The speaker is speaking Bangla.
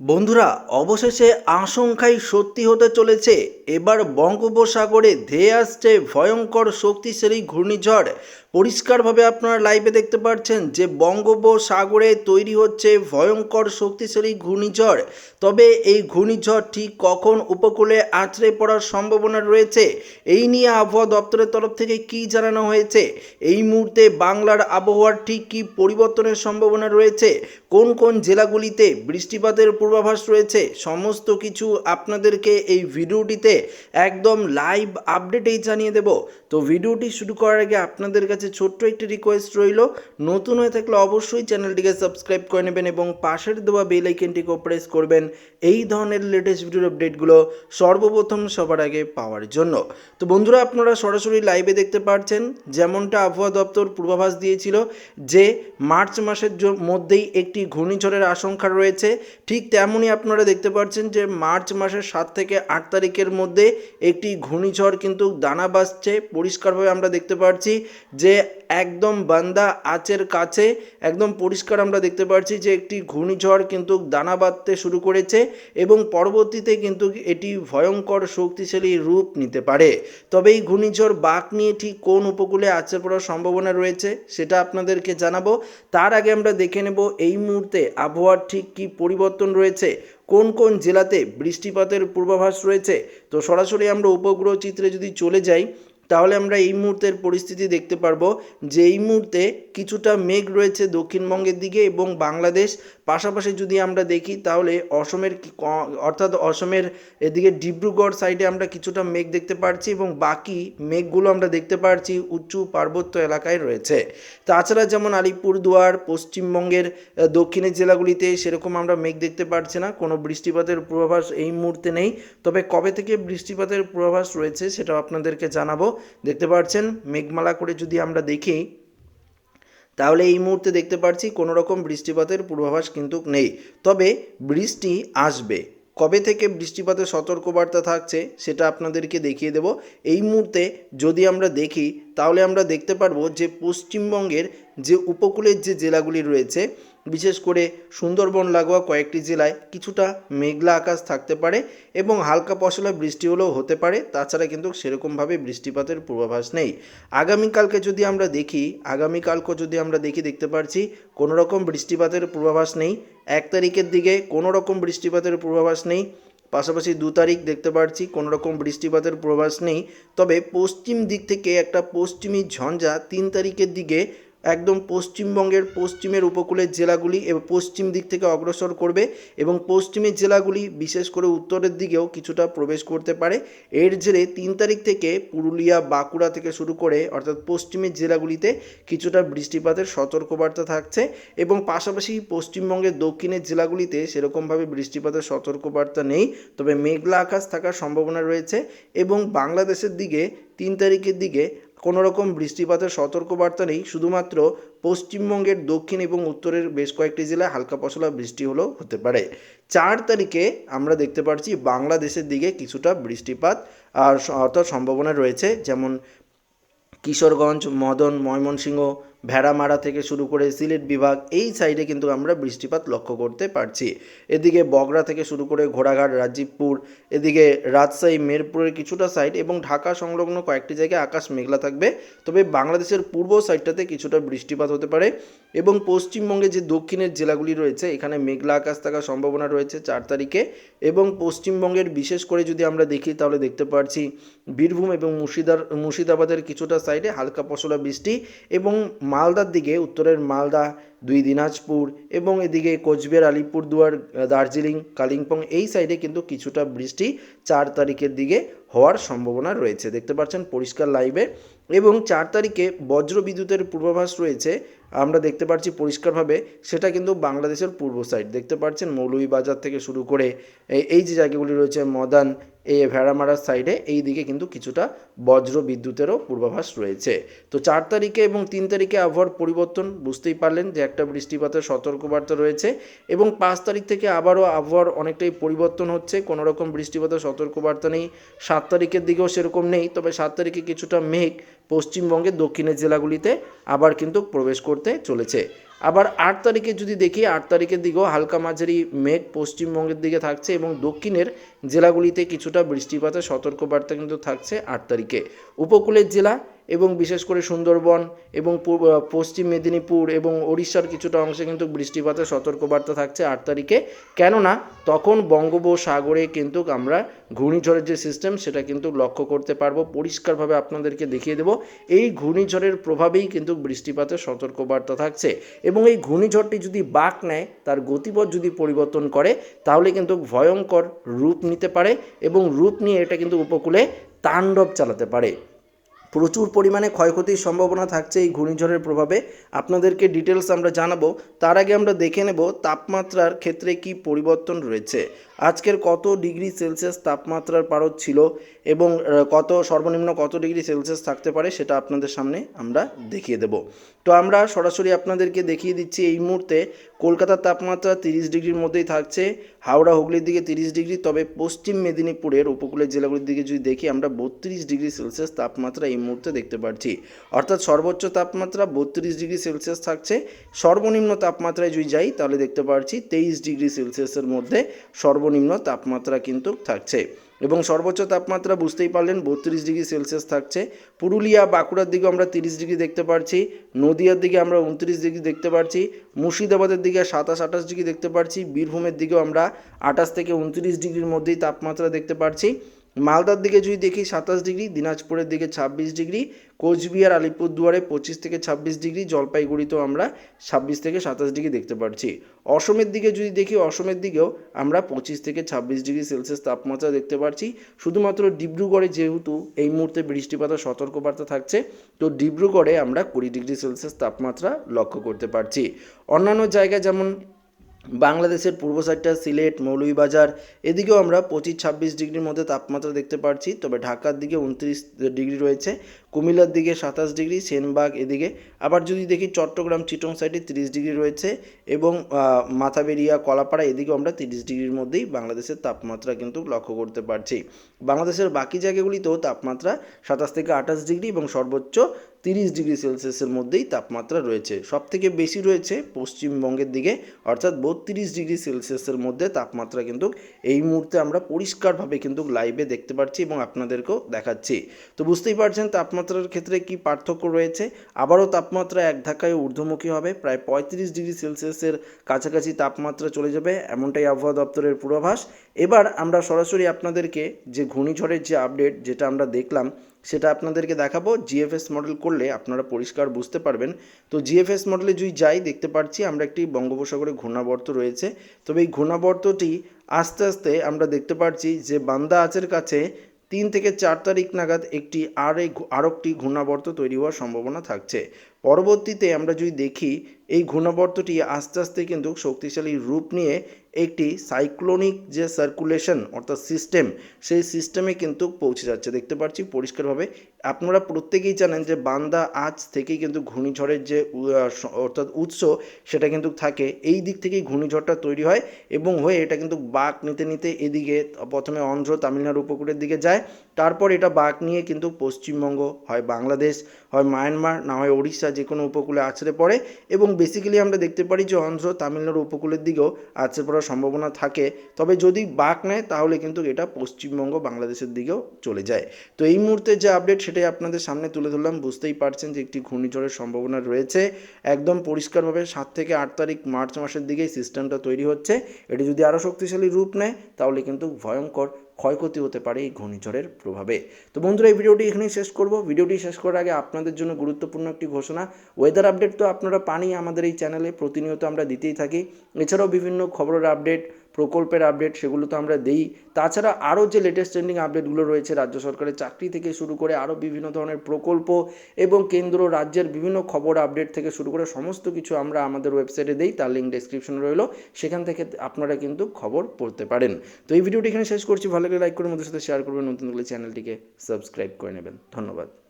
বন্ধুরা অবশেষে আশঙ্কাই সত্যি হতে চলেছে। এবার বঙ্গোপসাগরে ধেয়ে আসছে ভয়ঙ্কর শক্তিশালী ঘূর্ণিঝড়। পরিষ্কারভাবে আপনারা লাইভে দেখতে পাচ্ছেন যে বঙ্গোপসাগরে তৈরি হচ্ছে ভয়ঙ্কর শক্তিশালী ঘূর্ণিঝড়। তবে এই ঘূর্ণিঝড় ঠিক কখন উপকূলে আছড়ে পড়ার সম্ভাবনা রয়েছে, এই নিয়ে আবহাওয়া দপ্তরের তরফ থেকে কি জানানো হয়েছে? এই মুহূর্তে বাংলার আবহাওয়ার ঠিক কী পরিবর্তনের সম্ভাবনা রয়েছে? কোন কোন জেলাগুলিতে বৃষ্টিপাতের পূর্বাভাস রয়েছে? সমস্ত কিছু আপনাদেরকে এই ভিডিওটিতে একদম লাইভ আপডেটেই জানিয়ে দেব। তো ভিডিওটি শুরু করার আগে আপনাদের কাছে ছোট্ট একটি রিকোয়েস্ট রইল, নতুন হয়ে থাকলে অবশ্যই চ্যানেলটিকে সাবস্ক্রাইব করে নেবেন এবং পাশের দেওয়া বেল আইকনটিকেও প্রেস করবেন এই ধরনের লেটেস্ট ভিডিওর আপডেটগুলো সর্বপ্রথম সবার আগে পাওয়ার জন্য। তো বন্ধুরা, আপনারা সরাসরি লাইভে দেখতে পাচ্ছেন যেমনটা আবহাওয়া দপ্তর পূর্বাভাস দিয়েছিল যে মার্চ মাসের মধ্যেই একটি ঘূর্ণিঝড়ের আশঙ্কা রয়েছে। ঠিক তেমনই আপনারা দেখতে পাচ্ছেন যে মার্চ মাসের সাত থেকে আট তারিখের মধ্যে একটি ঘূর্ণিঝড় কিন্তু দানা বাজছে পরিষ্কারভাবে আমরা দেখতে পাচ্ছি যে একদম বান্দা আচের কাছে, একদম পরিষ্কার আমরা দেখতে পাচ্ছি যে একটি ঘূর্ণিঝড় কিন্তু দানা বাঁধতে শুরু করেছে এবং পরবর্তীতে কিন্তু এটি ভয়ঙ্কর শক্তিশালী রূপ নিতে পারে। তবে এই ঘূর্ণিঝড় বাঁক নিয়ে ঠিক কোন উপকূলে আছড়ে পড়ার সম্ভাবনা রয়েছে সেটা আপনাদেরকে জানাব। তার আগে আমরা দেখে নেব এই মুহূর্তে আবহাওয়ার ঠিক কী পরিবর্তন রয়েছে, কোন কোন জেলাতে বৃষ্টিপাতের পূর্বাভাস রয়েছে। তো সরাসরি আমরা উপগ্রহ চিত্রে যদি চলে যাই তাহলে আমরা এই মুহূর্তের পরিস্থিতি দেখতে পারব যে এই মুহূর্তে কিছুটা মেঘ রয়েছে দক্ষিণবঙ্গের দিকে এবং বাংলাদেশ পাশাপাশি যদি আমরা দেখি, তাহলে অসমের অর্থাৎ অসমের এদিকে ডিব্রুগড় সাইডে আমরা কিছুটা মেঘ দেখতে পাচ্ছি এবং বাকি মেঘগুলো আমরা দেখতে পাচ্ছি উঁচু পার্বত্য এলাকায় রয়েছে। তাছাড়া যেমন আলিপুরদুয়ার, পশ্চিমবঙ্গের দক্ষিণের জেলাগুলিতে সেরকম আমরা মেঘ দেখতে পাচ্ছি না, কোনো বৃষ্টিপাতের পূর্বাভাস এই মুহূর্তে নেই। তবে কবে থেকে বৃষ্টিপাতের পূর্বাভাস রয়েছে সেটাও আপনাদেরকে জানাব। দেখতে পাচ্ছেন মেঘমালা করে যদি আমরা দেখি তাহলে এই মুহূর্তে দেখতে পাচ্ছি কোনো রকম বৃষ্টিপাতের পূর্বাভাস কিন্তু নেই। তবে বৃষ্টি আসবে। কবে থেকে বৃষ্টিপাতের সতর্কবার্তা থাকছে সেটা আপনাদেরকে দেখিয়ে দেব। এই মুহূর্তে যদি আমরা দেখি তাহলে আমরা দেখতে পারব যে পশ্চিমবঙ্গের যে উপকূলের যে জেলাগুলি রয়েছে, বিশেষ করে সুন্দরবন, লাগোয়া কয়েকটি জেলায় কিছুটা মেঘলা আকাশ থাকতে পারে এবং হালকা পশলা বৃষ্টি হলেও হতে পারে। তাছাড়া কিন্তু সেরকমভাবে বৃষ্টিপাতের পূর্বাভাস নেই। আগামীকালকে যদি আমরা দেখি আগামীকালকে যদি আমরা দেখি, দেখতে পারছি কোনো রকম বৃষ্টিপাতের পূর্বাভাস নেই। এক তারিখের দিকে কোনো রকম বৃষ্টিপাতের পূর্বাভাস নেই। পাশাপাশি দু তারিখ দেখতে পাচ্ছি কোনো রকম বৃষ্টিপাতের প্রবাস নেই। তবে পশ্চিম দিক থেকে একটা পশ্চিমী ঝঞ্ঝা তিন তারিখের দিকে একদম পশ্চিমবঙ্গের পশ্চিমের উপকূলের জেলাগুলি এবং পশ্চিম দিক থেকে অগ্রসর করবে এবং পশ্চিমের জেলাগুলি, বিশেষ করে উত্তরের দিকেও কিছুটা প্রবেশ করতে পারে। এর জেরে তিন তারিখ থেকে পুরুলিয়া, বাঁকুড়া থেকে শুরু করে, অর্থাৎ পশ্চিমের জেলাগুলিতে কিছুটা বৃষ্টিপাতের সতর্কবার্তা থাকছে এবং পাশাপাশি পশ্চিমবঙ্গের দক্ষিণের জেলাগুলিতে সেরকমভাবে বৃষ্টিপাতের সতর্কবার্তা নেই। তবে মেঘলা আকাশ থাকার সম্ভাবনা রয়েছে এবং বাংলাদেশের দিকে, তিন তারিখের দিকে কোনো রকম বৃষ্টিপাতের সতর্কবার্তা নেই। শুধুমাত্র পশ্চিমবঙ্গের দক্ষিণ এবং উত্তরের বেশ কয়েকটি জেলায় হালকা পশলা বৃষ্টি হলেও হতে পারে। চার তারিখে আমরা দেখতে পাচ্ছি বাংলাদেশের দিকে কিছুটা বৃষ্টিপাত আর অর্থাৎ সম্ভাবনা রয়েছে। যেমন কিশোরগঞ্জ, মদন, ময়মনসিংহ ভেড়ামারা থেকে শুরু করে সিলেট বিভাগ, এই সাইডে কিন্তু আমরা বৃষ্টিপাত লক্ষ্য করতে পারছি। এদিকে বগরা থেকে শুরু করে ঘোড়াঘাট, রাজীবপুর, এদিকে রাজশাহী, মেরপুরের কিছুটা সাইড এবং ঢাকা সংলগ্ন কয়েকটি জায়গায় আকাশ মেঘলা থাকবে। তবে বাংলাদেশের পূর্ব সাইডটাতে কিছুটা বৃষ্টিপাত হতে পারে এবং পশ্চিমবঙ্গে যে দক্ষিণের জেলাগুলি রয়েছে, এখানে মেঘলা আকাশ থাকার সম্ভাবনা রয়েছে চার তারিখে এবং পশ্চিমবঙ্গের বিশেষ করে যদি আমরা দেখি, তাহলে দেখতে পাচ্ছি বীরভূম এবং মুর্শিদার, মুর্শিদাবাদের কিছুটা সাইডে হালকা পশলা বৃষ্টি এবং মালদার দিকে, উত্তরের মালদা, দুই দিনাজপুর এবং এদিকে কোচবিহার আলিপুরদুয়ার দার্জিলিং, কালিম্পং এই সাইডে কিন্তু কিছুটা বৃষ্টি চার তারিখের দিকে হওয়ার সম্ভাবনা রয়েছে। দেখতে পাচ্ছেন পরিষ্কার লাইভে এবং চার তারিখে বজ্র বিদ্যুতের পূর্বাভাস রয়েছে। আমরা দেখতে পাচ্ছি পরিষ্কারভাবে সেটা কিন্তু বাংলাদেশের পূর্ব সাইড দেখতে পাচ্ছেন মৌলভীবাজার থেকে শুরু করে এই- যে জায়গাগুলি রয়েছে, মদান এই ভেড়ামারার সাইডে এই দিকে কিন্তু কিছুটা বজ্র বিদ্যুতেরও পূর্বাভাস রয়েছে। তো চার তারিখে এবং তিন তারিখে আবহাওয়ার পরিবর্তন, বুঝতেই পারলেন যে একটা বৃষ্টিপাতের সতর্কবার্তা রয়েছে এবং পাঁচ তারিখ থেকে আবারও আবহাওয়ার অনেকটাই পরিবর্তন হচ্ছে, কোনো রকম বৃষ্টিপাতের সতর্কবার্তা নেই। সাত তারিখের দিকেও সেরকম নেই, তবে সাত তারিখে কিছুটা মেঘ পশ্চিমবঙ্গের দক্ষিণের জেলাগুলিতে আবার কিন্তু প্রবেশ করতে চলেছে। আবার আট তারিখে যদি দেখি, আট তারিখের দিকেও হালকা মাঝারি মেঘ পশ্চিমবঙ্গের দিকে থাকছে এবং দক্ষিণের জেলাগুলিতে কিছুটা বৃষ্টিপাতের সতর্কবার্তা কিন্তু থাকছে আট তারিখে। উপকূলের জেলা এবং বিশেষ করে সুন্দরবন এবং পশ্চিম মেদিনীপুর এবং ওড়িশার কিছুটা অংশে কিন্তু বৃষ্টিপাতের সতর্কবার্তা থাকছে আট তারিখে। কেননা, তখন বঙ্গোপসাগরে কিন্তু আমরা ঘূর্ণিঝড়ের যে সিস্টেম সেটা কিন্তু লক্ষ্য করতে পারব। পরিষ্কারভাবে আপনাদেরকে দেখিয়ে দেবো, এই ঘূর্ণিঝড়ের প্রভাবেই কিন্তু বৃষ্টিপাতের সতর্কবার্তা থাকছে এবং এই ঘূর্ণিঝড়টি যদি বাঁক নেয়, তার গতিপথ যদি পরিবর্তন করে, তাহলে কিন্তু ভয়ঙ্কর রূপ নিতে পারে এবং রূপ নিয়ে এটা কিন্তু উপকূলে তাণ্ডব চালাতে পারে। প্রচুর পরিমাণে ক্ষয়ক্ষতির সম্ভাবনা থাকছে এই ঘূর্ণিঝড়ের প্রভাবে। আপনাদেরকে ডিটেলস আমরা জানাব। তার আগে আমরা দেখে নেব তাপমাত্রার ক্ষেত্রে কি পরিবর্তন রয়েছে। আজকের কত ডিগ্রি সেলসিয়াস তাপমাত্রার পারদ ছিল এবং কত, সর্বনিম্ন কত ডিগ্রি সেলসিয়াস থাকতে পারে সেটা আপনাদের সামনে আমরা দেখিয়ে দেব। তো আমরা সরাসরি আপনাদেরকে দেখিয়ে দিচ্ছি এই মুহূর্তে কলকাতার তাপমাত্রা তিরিশ ডিগ্রির মধ্যেই থাকছে, হাওড়া হুগলির দিকে তিরিশ ডিগ্রি, তবে পশ্চিম মেদিনীপুরের উপকূলের জেলাগুলির দিকে যদি দেখি আমরা বত্রিশ ডিগ্রি সেলসিয়াস তাপমাত্রা এই মুহূর্তে দেখতে পাচ্ছি অর্থাৎ সর্বোচ্চ তাপমাত্রা বত্রিশ ডিগ্রি সেলসিয়াস থাকছে, সর্বনিম্ন তাপমাত্রায় যদি যাই তাহলে দেখতে পাচ্ছি তেইশ ডিগ্রি সেলসিয়াসের মধ্যে সর্বনিম্ন তাপমাত্রা কিন্তু থাকছে। এবং সর্বোচ্চ তাপমাত্রা বুঝতেই পারলেন বত্রিশ ডিগ্রি সেলসিয়াস থাকছে। পুরুলিয়া, বাঁকুড়ার দিকে আমরা তিরিশ ডিগ্রি দেখতে পারছি। নদিয়ার দিকে আমরা উনত্রিশ ডিগ্রি দেখতে পারছি। মুর্শিদাবাদের দিকে সাতাশ, আঠাশ ডিগ্রি দেখতে পারছি। বীরভূমের দিকেও আমরা আঠাশ থেকে উনত্রিশ ডিগ্রির মধ্যেই তাপমাত্রা দেখতে পাচ্ছি মালদার দিকে যদি দেখি সাতাশ ডিগ্রি, দিনাজপুরের দিকে ছাব্বিশ ডিগ্রি, কোচবিহার, আলিপুরদুয়ারে পঁচিশ থেকে ছাব্বিশ ডিগ্রি, জলপাইগুড়িতেও আমরা ছাব্বিশ থেকে সাতাশ ডিগ্রি দেখতে পাচ্ছি অসমের দিকে যদি দেখি, অসমের দিকেও আমরা পঁচিশ থেকে ছাব্বিশ ডিগ্রি সেলসিয়াস তাপমাত্রা দেখতে পাচ্ছি শুধুমাত্র ডিব্রুগড়ে যেহেতু এই মুহূর্তে বৃষ্টিপাতের সতর্কবার্তা থাকছে, তো ডিব্রুগড়ে আমরা কুড়ি ডিগ্রি সেলসিয়াস তাপমাত্রা লক্ষ্য করতে পারছি। অন্যান্য জায়গায় যেমন বাংলাদেশের পূর্ব সাইডটা সিলেট, মৌলভীবাজার, এদিকেও আমরা পঁচিশ ছাব্বিশ ডিগ্রির মধ্যে তাপমাত্রা দেখতে পারছি। তবে ঢাকার দিকে উনত্রিশ ডিগ্রি রয়েছে। কুমিল্লার দিকে সাতাশ ডিগ্রি, সেনবাগ এদিকে। আবার যদি দেখি চট্টগ্রাম, চিটং সাইডে তিরিশ ডিগ্রি রয়েছে এবং মাথাবেরিয়া, কলাপাড়া এদিকেও আমরা তিরিশ ডিগ্রির মধ্যেই বাংলাদেশের তাপমাত্রা কিন্তু লক্ষ্য করতে পারছি। বাংলাদেশের বাকি জায়গাগুলিতেও তাপমাত্রা সাতাশ থেকে আঠাশ ডিগ্রি এবং সর্বোচ্চ তিরিশ ডিগ্রি সেলসিয়াসের মধ্যেই তাপমাত্রা রয়েছে। সব থেকে বেশি রয়েছে পশ্চিমবঙ্গের দিকে, অর্থাৎ বত্রিশ ডিগ্রি সেলসিয়াসের মধ্যে তাপমাত্রা কিন্তু এই মুহূর্তে আমরা পরিষ্কারভাবে কিন্তু লাইভে দেখতে পাচ্ছি এবং আপনাদেরকেও দেখাচ্ছি। তো বুঝতেই পারছেন তাপমাত্রার ক্ষেত্রে কি পার্থক্য রয়েছে? আবারও তাপমাত্রা এক ধাক্কায় ঊর্ধ্বমুখী হবে। প্রায় পঁয়ত্রিশ ডিগ্রি সেলসিয়াসের কাছাকাছি তাপমাত্রা চলে যাবে, এমনটাই আবহাওয়া দপ্তরের পূর্বাভাস। এবার আমরা সরাসরি আপনাদেরকে যে ঘূর্ণিঝড়ের যে আপডেট, যেটা আমরা দেখলাম, সেটা আপনাদেরকে দেখাবো। জিএফএস মডেল করলে আপনারা পরিষ্কার বুঝতে পারবেন। তো জিএফএস মডেলে যদি যাই, দেখতে পাচ্ছি আমরা একটি বঙ্গোপসাগরে ঘূর্ণাবর্ত রয়েছে। তবে এই ঘূর্ণাবর্তটি আস্তে আস্তে আমরা দেখতে পাচ্ছি যে বান্দা আচের কাছে তিন থেকে চার তারিখ নাগাদ একটি আর আরেকটি ঘূর্ণাবর্ত তৈরি হওয়ার সম্ভাবনা থাকছে। পরবর্তীতে আমরা যদি দেখি এই ঘূর্ণাবর্তটি আস্তে আস্তে কিন্তু শক্তিশালী রূপ নিয়ে একটি সাইক্লোনিক যে সার্কুলেশন অর্থাৎ সিস্টেম সেই সিস্টেমে কিন্তু পৌঁছে যাচ্ছে। দেখতে পাচ্ছি পরিষ্কারভাবে। আপনারা প্রত্যেকেই জানেন যে বান্দা আজ থেকেই কিন্তু ঘূর্ণিঝড়ের যে অর্থাৎ উৎস, সেটা কিন্তু থাকে। এই দিক থেকেই ঘূর্ণিঝড়টা তৈরি হয় এবং হয়ে এটা কিন্তু বাঁক নিতে নিতে এদিকে প্রথমে অন্ধ্র তামিলনাড়ু উপকূলের দিকে যায়। তারপর এটা বাঁক নিয়ে কিন্তু পশ্চিমবঙ্গ, হয় বাংলাদেশ, হয় মায়ানমার, না হয় ওড়িশা যে কোনো উপকূলে আছড়ে পড়ে এবং বেসিক্যালি আমরা দেখতে পারি যে অন্ধ্র, তামিলনাড়ু উপকূলের দিকেও আছড়ে পড়ার সম্ভাবনা থাকে। তবে যদি বাঁক নেয়, তাহলে কিন্তু এটা পশ্চিমবঙ্গ, বাংলাদেশের দিকেও চলে যায়। তো এই মুহূর্তে যে আপডেট সেটাই আপনাদের সামনে তুলে ধরলাম। বুঝতেই পারছেন যে একটি ঘূর্ণিঝড়ের সম্ভাবনা রয়েছে। একদম পরিষ্কারভাবে সাত থেকে আট তারিখ মার্চ মাসের দিকেই সিস্টেমটা তৈরি হচ্ছে। এটি যদি আরও শক্তিশালী রূপ নেয়, তাহলে কিন্তু ভয়ঙ্কর ক্ষয়ক্ষতি হতে পারে এই ঘূর্ণিঝড়ের প্রভাবে। তো বন্ধুরা, এই ভিডিওটি এখানেই শেষ করব। ভিডিওটি শেষ করার আগে আপনাদের জন্য গুরুত্বপূর্ণ একটি ঘোষণা। ওয়েদার আপডেট তো আপনারা পানি আমাদের এই চ্যানেলে প্রতিনিয়ত আমরা দিতেই থাকি। এছাড়াও বিভিন্ন খবরের আপডেট প্রকল্পের আপডেট সেগুলো তো আমরা দিই। তাছাড়া আরও যে লেটেস্ট ট্রেন্ডিং আপডেটগুলো রয়েছে, রাজ্য সরকারের চাকরি থেকে শুরু করে আরও বিভিন্ন ধরনের প্রকল্প এবং কেন্দ্র, রাজ্যের বিভিন্ন খবর আপডেট থেকে শুরু করে সমস্ত কিছু আমরা আমাদের ওয়েবসাইটে দিই, তার লিঙ্ক ডেসক্রিপশনে রইল। সেখান থেকে আপনারা কিন্তু খবর পড়তে পারেন। তো এই ভিডিওটি এখানে শেষ করছি। ভালো লাগলে লাইক করে মধ্যে সাথে শেয়ার করবেন। নতুন হলে চ্যানেলটিকে সাবস্ক্রাইব করে নেবেন। ধন্যবাদ।